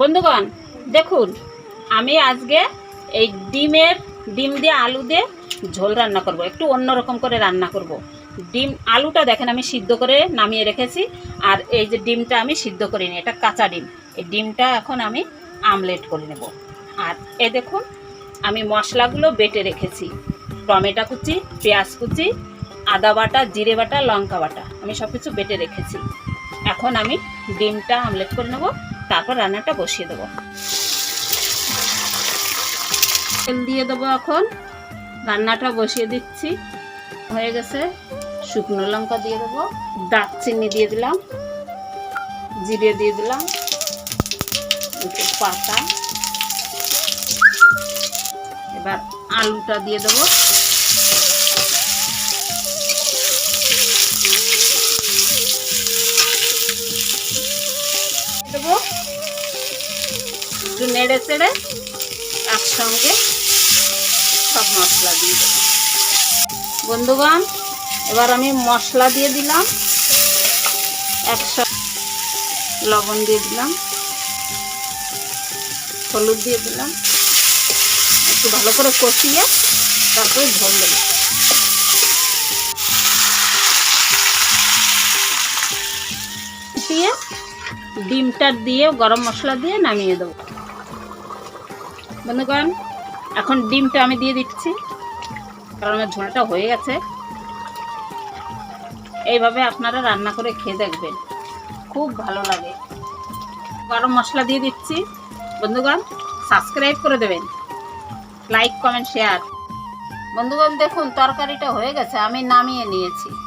বন্ধুগণ, দেখুন, আমি আজকে এই ডিমের, ডিম দিয়ে আলু দিয়ে ঝোল রান্না করব, একটু অন্যরকম করে রান্না করব। ডিম, আলুটা দেখেন আমি সিদ্ধ করে নামিয়ে রেখেছি, আর এই যে ডিমটা আমি সিদ্ধ করিনি এটা কাঁচা ডিম, এই ডিমটা এখন আমি আমলেট করে নেব। আর এ দেখুন, আমি মশলাগুলো বেটে রেখেছি, টমেটো কুচি, পেঁয়াজ কুচি, আদা বাটা, জিরে বাটা, লঙ্কা বাটা, আমি সব কিছু বেটে রেখেছি। এখন আমি ডিমটা আমলেট করে নেব। তারপর রান্নাটা বসিয়ে দেবো। তেল দিয়ে দেবো এখন। রান্নাটা বসিয়ে দিচ্ছি। হয়ে গেছে। শুকনো লঙ্কা দিয়ে দেবো। দারচিনি দিয়ে দিলাম। জিরে দিয়ে দিলাম। পাতা। এবার আলুটা দিয়ে দেবো। দেবো। একটু নেড়ে চেড়ে একসঙ্গে সব মশলা দিয়ে দেবো। বন্ধুগণ, এবার আমি মশলা দিয়ে দিলাম। একশো লবণ দিয়ে দিলাম। হলুদ দিয়ে দিলাম। একটু ভালো করে কষিয়ে তারপরে ঝোল দেবো। দিয়ে ডিমটা দিয়ে, গরম মশলা দিয়ে নামিয়ে দেবো। বন্ধুগণ, এখন ডিমটা আমি দিয়ে দিচ্ছি, কারণ আমার ঝোলটা হয়ে গেছে। এইভাবে আপনারা রান্না করে খেয়ে দেখবেন। খুব ভালো লাগে। গরম মশলা দিয়ে দিচ্ছি। বন্ধুগণ, সাবস্ক্রাইব করে দেবেন। Like, comment, share. বন্ধুগণ, দেখুন, তরকারিটা হয়ে গেছে, আমি নামিয়ে নিয়েছি।